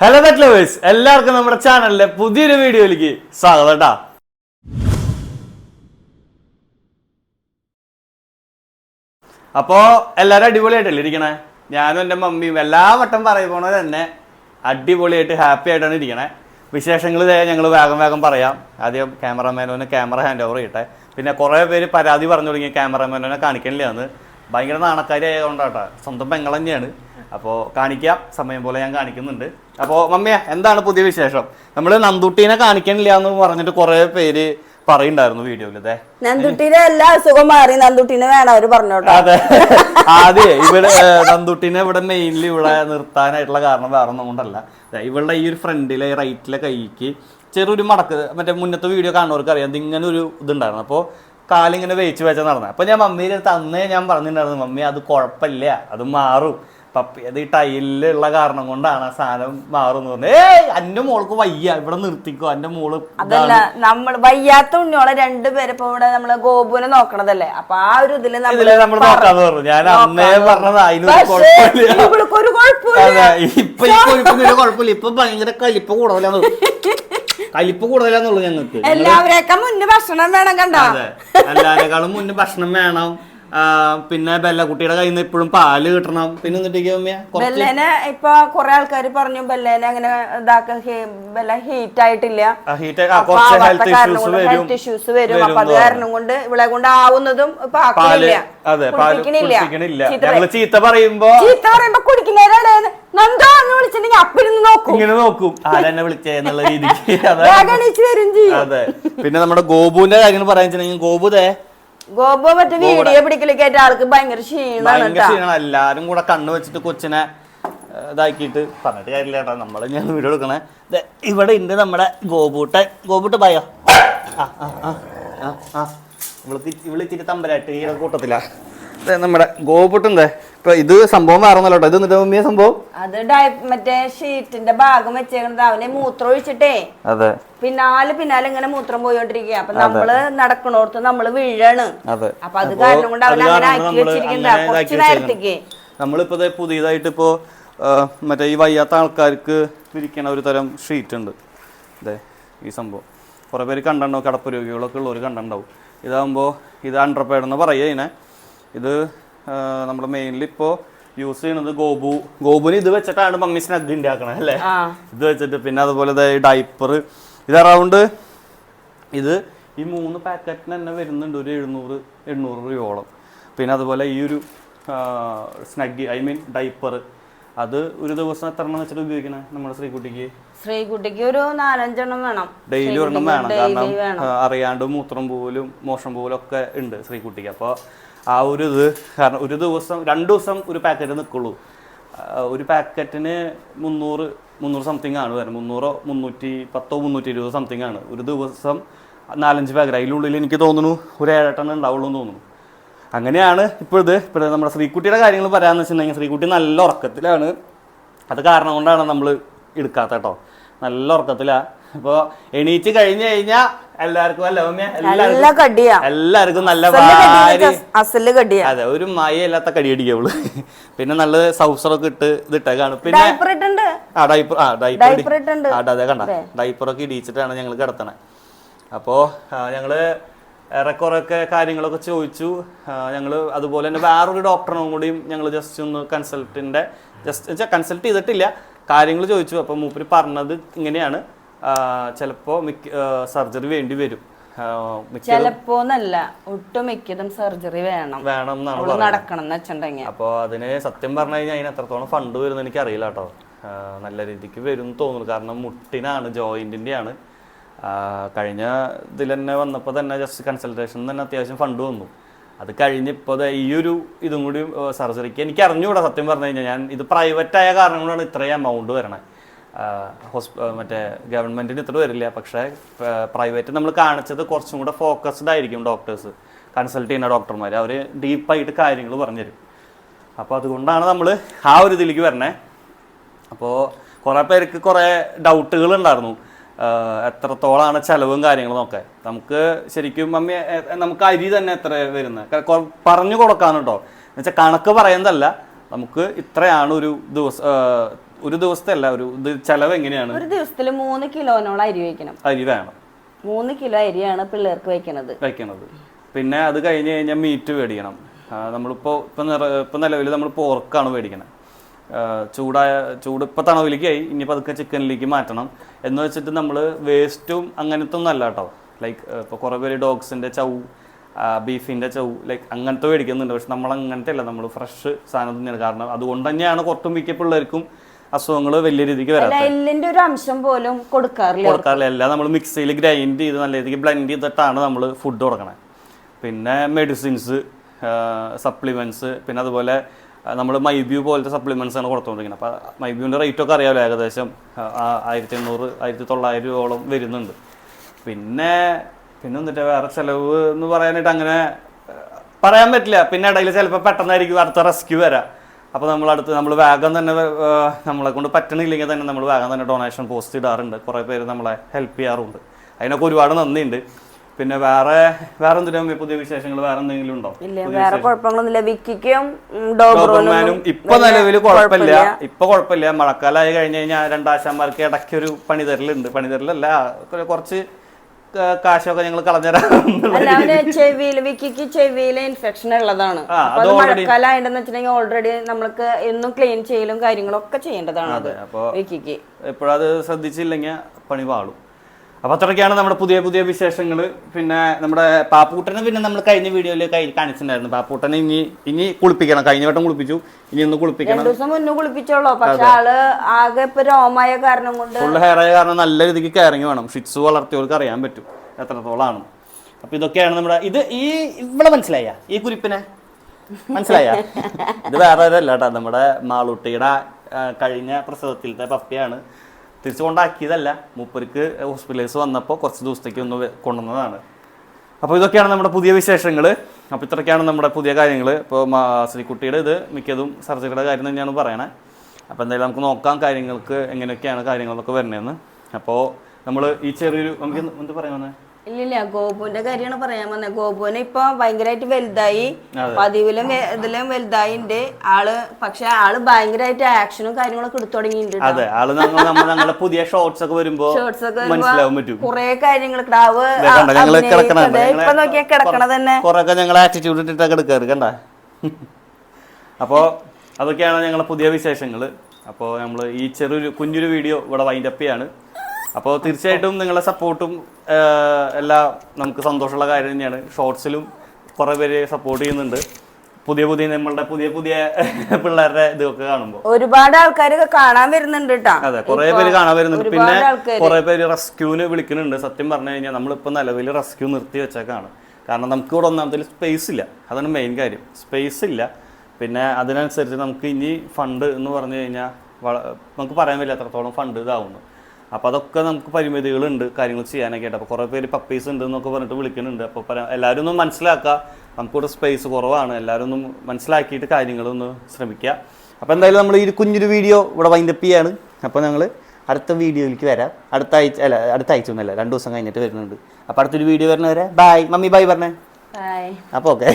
Hello that lovers എല്ലാവർക്കും നമ്മുടെ ചാനലിലെ പുതിയൊരു വീഡിയോയിലേക്ക് സ്വാഗതം കേട്ടാ അപ്പോ എല്ലാരും അടിപൊളിയായിട്ടല്ലേ ഇരിക്കണേ? ഞാനും എന്റെ മമ്മിയും എല്ലാ വട്ടം പറയുമ്പോൾ തന്നെ അടിപൊളിയായിട്ട് ഹാപ്പി ആയിട്ടാണ് ഇരിക്കണേ. വിശേഷങ്ങൾ ഞങ്ങൾ വേഗം വേഗം പറയാം. ആദ്യം ക്യാമറമാനോനെ ക്യാമറ ഹാൻഡ് ഓവർ ചെയ്യട്ടെ. പിന്നെ കുറേ പേര് പരാതി പറഞ്ഞു തുടങ്ങി ക്യാമറമാനോനെ കാണിക്കണില്ല എന്ന്. ഭയങ്കര നാണക്കാരി ആയതുകൊണ്ടാട്ടോ സ്വന്തം പെങ്ങൾ തന്നെയാണ്. അപ്പോൾ കാണിക്കാം. സമയം പോലെ ഞാൻ കാണിക്കുന്നുണ്ട്. അപ്പോൾ മമ്മിയ എന്താണ് പുതിയ വിശേഷം? നമ്മൾ നന്ദുട്ടീനെ കാണിക്കണില്ല എന്ന് പറഞ്ഞിട്ട് കുറേ പേര് പറയുണ്ടായിരുന്നു വീഡിയോയിൽ അതെ നന്ദുട്ടിയുടെ എല്ലാ അസുഖം മാറി. നന്ദുട്ടിനെ വേണം അവർ പറഞ്ഞോട്ടെ അതെ. ആദ്യ ഇവിടെ നന്ദുട്ടീനെ നന്ദുട്ടിനെ ഇവിടെ മെയിൻലി ഇവിടെ നിർത്താനായിട്ടുള്ള കാരണം വേറെ ഒന്നും കൊണ്ടല്ല ഇവളുടെ ഈ ഒരു ഫ്രണ്ടിലെ റൈറ്റിലെ കൈക്ക് ചെറിയൊരു മടക്ക് മറ്റേ മുന്നത്തെ വീഡിയോ കാണുന്നവർക്ക് അറിയാം. ഇങ്ങനെ ഒരു ഇതുണ്ടായിരുന്നു. അപ്പോൾ കാലിങ്ങനെ വേച്ച് വെച്ച നടന്നത് അപ്പോൾ ഞാൻ മമ്മിയുടെ തന്നേ അന്നേ ഞാൻ പറഞ്ഞിട്ടുണ്ടായിരുന്നു മമ്മി അത് കുഴപ്പമില്ല. അത് മാറും. പപ്പി അത് ഈ ടൈലിലുള്ള കാരണം കൊണ്ടാണ് ആ സാധനം മാറും എന്ന് ഏയ് അന്റെ മോൾക്ക് വയ്യ. ഇവിടെ നിർത്തിക്കോ. അന്റെ മോൾ അതല്ല നമ്മൾ വയ്യാത്ത ഉണ്ണിയോളെ രണ്ടുപേരെ ഇപ്പൊ ഇവിടെ നമ്മൾ ഗോപുനെ നോക്കണതല്ലേ? അപ്പൊ ആ ഒരു ഇതിൽ ഇതിലെ നമ്മൾ നോക്കാന്ന് പറഞ്ഞു. ഞാൻ അന്നേ പറഞ്ഞത് അതിനൊരു കുഴപ്പമില്ല. ഇപ്പൊ ഈ കൊഴുപ്പിന് കുഴപ്പമില്ല ഇപ്പൊ ഭയങ്കര കലിപ്പ് കൂടുതലാന്ന് കലിപ്പ് കൂടുതലാന്നുള്ളു ഞങ്ങൾക്ക്. എല്ലാവരേക്കാൾ മുന്നേ ഭക്ഷണം വേണം കണ്ടോ? എല്ലാവരെക്കാളും മുന്നേ ഭക്ഷണം വേണം. ആ, ബെല്ല കുട്ടിയുടെ കയ്യിൽ നിന്ന് ഇപ്പോഴും പാൽ കിട്ടണം. പിന്നെ എന്നിട്ടേക്ക് ബെല്ലേനെ ഇപ്പൊ കൊറേ ആൾക്കാർ പറഞ്ഞു ബെല്ലേനെ അങ്ങനെ ഇതാക്ക ബെല്ല ഹീറ്റ് ആയിട്ടില്ല ഹെൽത്ത് ഇഷ്യൂസ് വരും. അപ്പൊ അത് കാരണം കൊണ്ട് ഇവളെ കൊണ്ട് ആവുന്നതും ഇപ്പൊ ആക്കുന്നില്ല ചീത്ത പറയുമ്പോ ചീത്ത പറയുമ്പോ കുടിക്കുന്ന എന്ന് വിളിച്ചിട്ടുണ്ടെങ്കിൽ അപ്പിരുന്ന് നോക്കും. ഇങ്ങനെ നോക്കും. ആരെന്നെ വിളിച്ചേ എന്നുള്ള രീതിക്ക്. അതെ. പിന്നെ നമ്മുടെ ഗോപുവിന്റെ കാര്യങ്ങൾ പറയാൻ വെച്ചിട്ടുണ്ടെങ്കിൽ ഗോപു ദേ ഗോപു മറ്റേ വീഡിയോ പിടിക്കലൊക്കെ ആയിട്ട് ആൾക്ക് ഭയങ്കര ക്ഷീണാണ് ഭയങ്കര കേട്ടാ. ക്ഷീണം എല്ലാരും കൂടെ കണ്ണു വെച്ചിട്ട് കൊച്ചിനെ ഏഹ്, ഇതാക്കിയിട്ട് പറഞ്ഞിട്ട് കാര്യമില്ല കേട്ടോ. നമ്മൾ ഞാൻ വീഡിയോ എടുക്കണേ. ദേ, ഇവിടെ ഉണ്ട് നമ്മുടെ ഗോപൂട്ടൻ. ഗോപൂട്ട് ഭയോ ആ ആ ആ ആ ആ. ഇവൾക്ക് ഇവൾ ഇച്ചിരി തമ്പരായിട്ട് ഈ കൂട്ടത്തിലാ. ദേ, നമ്മുടെ ഗോപൂട്ടൻ ദേ. ഇപ്പൊ ഇത് സംഭവം വേറെ ഒന്നല്ല ഇത് എന്നിട്ട് മമ്മിയ സംഭവം? അത് മറ്റേ ഷീറ്റിന്റെ ഭാഗം വെച്ചേക്കുന്നത് അവനെ മൂത്രം ഒഴിച്ചിട്ടേ. അതെ. പിന്നാലെ പിന്നാലെ ഇങ്ങനെ മൂത്രം പോയോണ്ടിരിക്കുക. അപ്പൊ നമ്മൾ നടക്കണോടത്ത് നമ്മൾ വീഴാണ്. അതെ. അപ്പൊ അത് കാരണം കൊണ്ട് അവനെ അങ്ങനെ ആക്കി വെച്ചിരിക്കണ്ട കുറച്ച് നേരത്തേക്ക്. നമ്മളിപ്പോ ദേ പുതിയതായിട്ട് ഇപ്പോ മറ്റേ ഈ വയ്യാത്ത ആൾക്കാർക്ക് വിരിക്കണ ഒരു തരം ഷീറ്റ് ഉണ്ട്. അതെ ഈ സംഭവം. കുറേ പേര് കണ്ടുണ്ടാവും കടപ്പ് രോഗികളൊക്കെ ഉള്ളവർ കണ്ടുണ്ടാവും ഇതാകുമ്പോൾ ഇത് അണ്ടർപേഡ് എന്ന് പറയുക ഇതിനെ. ഇത് നമ്മൾ മെയിൻലി ഇപ്പോ യൂസ് ചെയ്യണത് ഗോബു ഗോബുന് ഇത് വെച്ചിട്ടാണ് മമ്മി സ്നഗ് ഉണ്ടാക്കണത് അല്ലേ? ഇത് വെച്ചിട്ട് പിന്നെ അതുപോലെ ഡൈപ്പർ ഇത് അറൗണ്ട് ഇത് ഈ മൂന്ന് പാക്കറ്റിന് തന്നെ വരുന്നുണ്ട് ഒരു എഴുന്നൂറ് എണ്ണൂറ് രൂപയോളം. പിന്നെ അതുപോലെ ഈ ഒരു സ്നഗ്ഗി ഐ മീൻ ഡൈപ്പർ അത് ഒരു ദിവസം എത്ര എണ്ണം വെച്ചിട്ട് ഉപയോഗിക്കണേ നമ്മുടെ ശ്രീകുട്ടിക്ക്? ശ്രീകുട്ടിക്ക് ഒരു നാലഞ്ചെണ്ണം വേണം. ഡെയിലി ഒരെണ്ണം വേണം. കാരണം അറിയാണ്ട് മൂത്രം പോലും മോഷം പോലും ഒക്കെ ഉണ്ട് ശ്രീകുട്ടിക്ക്. അപ്പോൾ ആ ഒരു ഇത് കാരണം ഒരു ദിവസം രണ്ട് ദിവസം ഒരു പാക്കറ്റ് നിൽക്കുള്ളൂ ഒരു പാക്കറ്റിന് മുന്നൂറ് മുന്നൂറ് സംതിങ് ആണ് വരുന്നത്. മുന്നൂറോ മുന്നൂറ്റി പത്തോ മുന്നൂറ്റി ഇരുപതോ സംതിങ് ആണ്. ഒരു ദിവസം നാലഞ്ച് പാക്കറ്റ് അതിനുള്ളിൽ എനിക്ക് തോന്നുന്നു ഒരു ഏഴെട്ടെണ്ണം ഉണ്ടാവുള്ളൂ എന്ന് തോന്നുന്നു. അങ്ങനെയാണ് ഇപ്പോൾ ഇത് ഇപ്പോൾ നമ്മുടെ ശ്രീകുട്ടിയുടെ കാര്യങ്ങൾ പറയാമെന്ന് വെച്ചിട്ടുണ്ടെങ്കിൽ ശ്രീകുട്ടി നല്ല ഉറക്കത്തിലാണ്. അത് കാരണം കൊണ്ടാണ് നമ്മൾ എടുക്കാത്ത കേട്ടോ. നല്ല ഉറക്കത്തിലാണ് ഇപ്പോൾ എണീറ്റ് കഴിഞ്ഞ് കഴിഞ്ഞാൽ എല്ലാവർക്കും അല്ല എല്ലാവർക്കും നല്ല അസൽ കടിയ. അതെ ഒരു മയയില്ലാത്ത കടിയടിക്കവൾ പിന്നെ നല്ല സൗസറൊക്കെ ഇട്ട് ഇതിട്ടേക്കാണ്. പിന്നെ ആ ഡൈപ്പർ ആ ഡൈപ്പർ അതെ കണ്ട. ഡൈപ്പറൊക്കെ ഇടിച്ചിട്ടാണ് ഞങ്ങൾ കിടത്തണേ അപ്പോ ഞങ്ങൾ ഏറെക്കുറെയൊക്കെ കാര്യങ്ങളൊക്കെ ചോദിച്ചു. ഞങ്ങൾ അതുപോലെ തന്നെ വേറൊരു ഡോക്ടറിനും കൂടിയും ഞങ്ങൾ ജസ്റ്റ് ഒന്ന് കൺസൾട്ടിന്റെ ജസ്റ്റ് കൺസൾട്ട് ചെയ്തിട്ടില്ല. കാര്യങ്ങൾ ചോദിച്ചു. അപ്പോൾ മൂപ്പര് പറഞ്ഞത് ഇങ്ങനെയാണ്. ചിലപ്പോൾ മിക്ക സർജറി വേണ്ടി വരും. ചിലപ്പോന്നല്ല മിക്ക ചെലപ്പോന്നല്ല ഒട്ടുമിക്കതും സർജറി വേണം. വേണം എന്നാണ് നടക്കണം എന്ന് വെച്ചിട്ടുണ്ടെങ്കിൽ. അപ്പോൾ അതിന് സത്യം പറഞ്ഞു കഴിഞ്ഞാൽ അതിന് എത്രത്തോളം ഫണ്ട് വരുന്ന എനിക്ക് അറിയില്ല കേട്ടോ നല്ല രീതിക്ക് വരും എന്ന് തോന്നുന്നു. കാരണം മുട്ടിനാണ് ജോയിന്റിന്റെ ആണ് കഴിഞ്ഞ ഇതിൽ തന്നെ വന്നപ്പോൾ തന്നെ ജസ്റ്റ് കൺസൾട്ടേഷൻ തന്നെ അത്യാവശ്യം ഫണ്ട് വന്നു. അത് കഴിഞ്ഞ് ഇപ്പോൾ ദേ ഈ ഒരു ഇതും കൂടി സർജറിക്ക് എനിക്ക് അറിഞ്ഞുകൂടാ സത്യം പറഞ്ഞു കഴിഞ്ഞാൽ ഞാൻ ഇത് പ്രൈവറ്റ് ആയ കാരണം കൊണ്ടാണ് ഇത്രയും എമൗണ്ട് വരണേ. മറ്റേ ഗവൺമെന്റിന് ഇത്ര വരില്ല. പക്ഷേ പ്രൈവറ്റ് നമ്മൾ കാണിച്ചത് കുറച്ചും കൂടെ ഫോക്കസ്ഡ് ആയിരിക്കും ഡോക്ടേഴ്സ് കൺസൾട്ട് ചെയ്യുന്ന ഡോക്ടർമാർ അവർ ഡീപ്പായിട്ട് കാര്യങ്ങൾ പറഞ്ഞുതരും. അപ്പോൾ അതുകൊണ്ടാണ് നമ്മൾ ആ ഒരു ഇതിലേക്ക് വരണേ. അപ്പോൾ കുറേ പേർക്ക് കുറേ ഡൗട്ടുകൾ ഉണ്ടായിരുന്നു. എത്രത്തോളമാണ് ചെലവും കാര്യങ്ങളും ഒക്കെ. നമുക്ക് ശരിക്കും മമ്മി നമുക്ക് അരി തന്നെ എത്ര വരുന്നത്? പറഞ്ഞു കൊടുക്കാൻ കേട്ടോ എന്നുവെച്ചാൽ കണക്ക് പറയുന്നതല്ല. നമുക്ക് ഇത്രയാണ് ഒരു ദിവസം ഒരു ദിവസത്തെ അല്ല ഒരു ഇത് ചെലവ് എങ്ങനെയാണ്? ഒരു ദിവസത്തിൽ മൂന്ന് കിലോനോളം അരി വയ്ക്കണം. അരി വേണം. മൂന്ന് കിലോ അരിയാണ് പിള്ളേർക്ക് വെക്കണത് വയ്ക്കണത്. പിന്നെ അത് കഴിഞ്ഞ് കഴിഞ്ഞാൽ മീറ്റ് മേടിക്കണം നമ്മളിപ്പോൾ ഇപ്പം നിറ ഇപ്പം നിലവിൽ നമ്മൾ പോർക്കാണ് മേടിക്കണത് ആ, ചൂടായ ചൂട് ഇപ്പം തണവിലേക്കായി ഇനി അതൊക്കെ ചിക്കനിലേക്ക് മാറ്റണം. എന്ന് വെച്ചിട്ട് നമ്മൾ വേസ്റ്റും അങ്ങനത്തെ ഒന്നും അല്ല കേട്ടോ ലൈക്ക് ഇപ്പോൾ കുറേ പേര് ഡോഗ്സിന്റെ ചൗ ബീഫിന്റെ ചൗ ലൈക്ക് അങ്ങനത്തെ മേടിക്കുന്നുണ്ട് പക്ഷെ നമ്മൾ അങ്ങനത്തെ അല്ല നമ്മൾ ഫ്രഷ് സാധനം തന്നെയാണ് കാരണം അതുകൊണ്ട് തന്നെയാണ് കുറച്ചും മിക്ക പിള്ളേർക്കും അസുഖങ്ങൾ വലിയ രീതിക്ക് വരാം എല്ലിന്റെ ഒരു അംശം പോലും കൊടുക്കാറില്ല. കൊടുക്കാറില്ല. എല്ലാം നമ്മൾ മിക്സിയിൽ ഗ്രൈൻഡ് ചെയ്ത് നല്ല രീതിക്ക് ബ്ലെൻഡ് ചെയ്തിട്ടാണ് നമ്മൾ ഫുഡ് കൊടുക്കണേ. പിന്നെ മെഡിസിൻസ് സപ്ലിമെന്റ്സ് പിന്നെ അതുപോലെ നമ്മൾ മൈബ്യൂ പോലത്തെ സപ്ലിമെന്റ്സ് ആണ് കൊടുത്തുകൊണ്ടിരിക്കുന്നത് അപ്പോൾ മൈബ്യൂവിന്റെ റേറ്റ് ഒക്കെ അറിയാമല്ലോ ഏകദേശം? ആയിരത്തി എണ്ണൂറ് ആയിരത്തി തൊള്ളായിരം രൂപയോളം വരുന്നുണ്ട്. പിന്നെ പിന്നെ എന്നിട്ട് വേറെ ചിലവ് എന്ന് പറയാനായിട്ട് അങ്ങനെ പറയാൻ പറ്റില്ല. പിന്നെ ഇടയിൽ ചിലപ്പോൾ പെട്ടെന്നായിരിക്കും അടുത്ത റെസ്ക്യൂ വരാം. അപ്പോൾ നമ്മൾ അടുത്ത് നമ്മൾ വേഗം തന്നെ നമ്മളെ കൊണ്ട് പറ്റണില്ലെങ്കിൽ തന്നെ നമ്മൾ വേഗം തന്നെ ഡൊണേഷൻ പോസ്റ്റ് ഇടാറുണ്ട്. കുറേ പേര് നമ്മളെ ഹെൽപ്പ് ചെയ്യാറുണ്ട്. അതിനൊക്കെ ഒരുപാട് നന്ദിയുണ്ട്. പിന്നെ വേറെ വേറെ എന്തെങ്കിലും പുതിയ വിശേഷങ്ങൾ വേറെ എന്തെങ്കിലും ഉണ്ടോ? ഇല്ല വേറെ കുഴപ്പങ്ങളൊന്നുമില്ല. വിക്കിക്കും ഡോബർമാനും ഇപ്പൊ നിലവിൽ കുഴപ്പമില്ല. ഇപ്പൊ കുഴപ്പമില്ല. മഴക്കാലമായി കഴിഞ്ഞ് കഴിഞ്ഞാൽ രണ്ടാശാന്മാർക്ക് ഇടയ്ക്ക് ഒരു പണി തരലുണ്ട് പണി തരലല്ല കുറച്ച് കാശൊക്കെ ഞങ്ങൾ കളഞ്ഞുതരാം ചെവിയിൽ വിക്കിക്ക് ചെവിയിൽ ഇൻഫെക്ഷൻ ഉള്ളതാണ്. അപ്പൊ വെച്ചിട്ടുണ്ടെങ്കിൽ ഓൾറെഡി നമ്മൾക്ക് എന്നും ക്ലീൻ ചെയ്യലും കാര്യങ്ങളും ഒക്കെ ചെയ്യേണ്ടതാണ് അത് വിക്കിക്ക്. എപ്പോഴത് ശ്രദ്ധിച്ചില്ലെങ്കിൽ പണി പാളും. അപ്പൊ അത്രയൊക്കെയാണ് നമ്മുടെ പുതിയ പുതിയ വിശേഷങ്ങൾ പിന്നെ നമ്മുടെ പാപ്പൂട്ടനെ പിന്നെ നമ്മൾ കഴിഞ്ഞ വീഡിയോയിൽ കാണിച്ചിട്ടുണ്ടായിരുന്നു. പാപ്പൂട്ടനെ ഇനി ഇനി കുളിപ്പിക്കണം. കഴിഞ്ഞ വട്ടം കുളിപ്പിച്ചു. ഇനി ഒന്ന് കുളിപ്പിക്കണം. ദിവസം മുന്നേ കുളിപ്പിച്ചോളൂ പക്ഷെ ആൾ ആകെ ഇപ്പൊ രോമായ കാരണം കൊണ്ട് ഫുൾ ഹെയർ ആയ കാരണം നല്ല രീതിക്ക് കയറിങ് വേണം. ഫിറ്റ്സ് വളർത്തിയവർക്ക് അറിയാൻ പറ്റും. എത്രത്തോളാണ്. അപ്പൊ ഇതൊക്കെയാണ് നമ്മുടെ ഇത് ഈ ഇവിടെ മനസ്സിലായ? ഈ കുരിപ്പിനെ? മനസ്സിലായ? ഇത് വേറെ ആരല്ല കേട്ടോ. നമ്മുടെ മാളൂട്ടിയുടെ കഴിഞ്ഞ പ്രസവത്തിലത്തെ പപ്പിയാണ്. തിരിച്ചു കൊണ്ടാക്കിയതല്ല. മൂപ്പർക്ക് ഹോസ്പിറ്റലൈസ് വന്നപ്പോൾ കുറച്ച് ദിവസത്തേക്ക് ഒന്ന് കൊണ്ടുവന്നതാണ്. അപ്പോൾ ഇതൊക്കെയാണ് നമ്മുടെ പുതിയ വിശേഷങ്ങൾ അപ്പോൾ ഇത്രയൊക്കെയാണ് നമ്മുടെ പുതിയ കാര്യങ്ങൾ ഇപ്പോൾ ശ്രീകുട്ടിയുടെ ഇത് മിക്കതും സർജറിയുടെ കാര്യം തന്നെയാണ് പറയണേ. അപ്പോൾ എന്തായാലും നമുക്ക് നോക്കാം കാര്യങ്ങൾക്ക് എങ്ങനെയൊക്കെയാണ് കാര്യങ്ങളൊക്കെ വരണേന്ന്. അപ്പോൾ നമ്മൾ ഈ ചെറിയൊരു നമുക്ക് എന്ത് വന്നേ? ഇല്ലില്ല ഗോപുവിന്റെ കാര്യമാണ് പറയാൻ വന്നത് ഗോപുവിന് ഇപ്പൊ ഭയങ്കരമായിട്ട് വലുതായി. പതിവിലും ഇതിലും വലുതായി ഉണ്ട് ആൾ പക്ഷെ ആൾ ഭയങ്കരമായിട്ട് ആക്ഷനും കാര്യങ്ങളൊക്കെ എടുത്തു തുടങ്ങിയിട്ടുണ്ട് അതെ ആൾ ഞങ്ങൾ നമ്മൾ ഞങ്ങളുടെ പുതിയ ഷോർട്സ് ഒക്കെ വരുമ്പോ ഷോർട്സ് ഒക്കെ മനസ്സിലാവാൻ പറ്റും. കുറെ കാര്യങ്ങൾ ദേ കണ്ടോ, ഞങ്ങൾ കിടക്കണ ഇപ്പൊ നോക്കിയാ കിടക്കണത് തന്നെ. കുറെയൊക്കെ ഞങ്ങൾ ആറ്റിറ്റ്യൂഡ് ഇട്ടിട്ടൊക്കെ എടുക്കാറ് കണ്ട? അപ്പോൾ അതൊക്കെയാണ് ഞങ്ങളുടെ പുതിയ വിശേഷങ്ങൾ അപ്പോൾ നമ്മൾ ഈ ചെറിയൊരു കുഞ്ഞൊരു വീഡിയോ ഇവിടെ വൈൻഡപ്പ് ചെയ്യാണ്. അപ്പോൾ തീർച്ചയായിട്ടും നിങ്ങളുടെ സപ്പോർട്ടും എല്ലാം നമുക്ക് സന്തോഷമുള്ള കാര്യം തന്നെയാണ്. ഷോർട്സിലും കുറേ പേര് സപ്പോർട്ട് ചെയ്യുന്നുണ്ട്. പുതിയ പുതിയ നമ്മളുടെ പുതിയ പുതിയ പിള്ളേരുടെ ഇതൊക്കെ കാണുമ്പോൾ ഒരുപാട് ആൾക്കാരൊക്കെ കാണാൻ വരുന്നുണ്ട് കേട്ടോ. അതെ കുറെ പേര് കാണാൻ വരുന്നുണ്ട്. പിന്നെ കുറേ പേര് റെസ്ക്യൂവിന് വിളിക്കുന്നുണ്ട്. സത്യം പറഞ്ഞു കഴിഞ്ഞാൽ നമ്മളിപ്പോൾ നിലവിൽ റെസ്ക്യൂ നിർത്തി വെച്ചേക്കാണ്. കാരണം നമുക്ക് ഇവിടെ ഒന്നാമത്തെ സ്പേസ് ഇല്ല. അതാണ് മെയിൻ കാര്യം. സ്പേസ് ഇല്ല. പിന്നെ അതിനനുസരിച്ച് നമുക്ക് ഇനി ഫണ്ട് എന്ന് പറഞ്ഞു കഴിഞ്ഞാൽ നമുക്ക് പറയാൻ പറ്റില്ല എത്രത്തോളം ഫണ്ട് ഇതാവുന്നു. അപ്പോൾ അതൊക്കെ നമുക്ക് പരിമിതികളുണ്ട് കാര്യങ്ങൾ ചെയ്യാനൊക്കെ ആയിട്ട്. അപ്പോൾ കുറേ പേര് പപ്പീസ് ഉണ്ട് എന്നൊക്കെ പറഞ്ഞിട്ട് വിളിക്കുന്നുണ്ട്. അപ്പോൾ എല്ലാവരും ഒന്ന് മനസ്സിലാക്കുക. നമുക്കിവിടെ സ്പേസ് കുറവാണ്. എല്ലാവരും ഒന്ന് മനസ്സിലാക്കിയിട്ട് കാര്യങ്ങളൊന്ന് ശ്രമിക്കുക. അപ്പോൾ എന്തായാലും നമ്മൾ ഈ കുഞ്ഞൊരു വീഡിയോ ഇവിടെ വൈൻഡപ്പ് ചെയ്യാണ്. അപ്പോൾ ഞങ്ങൾ അടുത്ത വീഡിയോയിലേക്ക് വരാം. അടുത്ത ആഴ്ച അല്ല അടുത്ത ആഴ്ച ഒന്നല്ല രണ്ട് ദിവസം കഴിഞ്ഞിട്ട് വരുന്നുണ്ട്. അപ്പോൾ അടുത്തൊരു വീഡിയോ വരുന്നവരെ ബൈ മമ്മി ബൈ പറഞ്ഞേ. അപ്പോൾ ഓക്കെ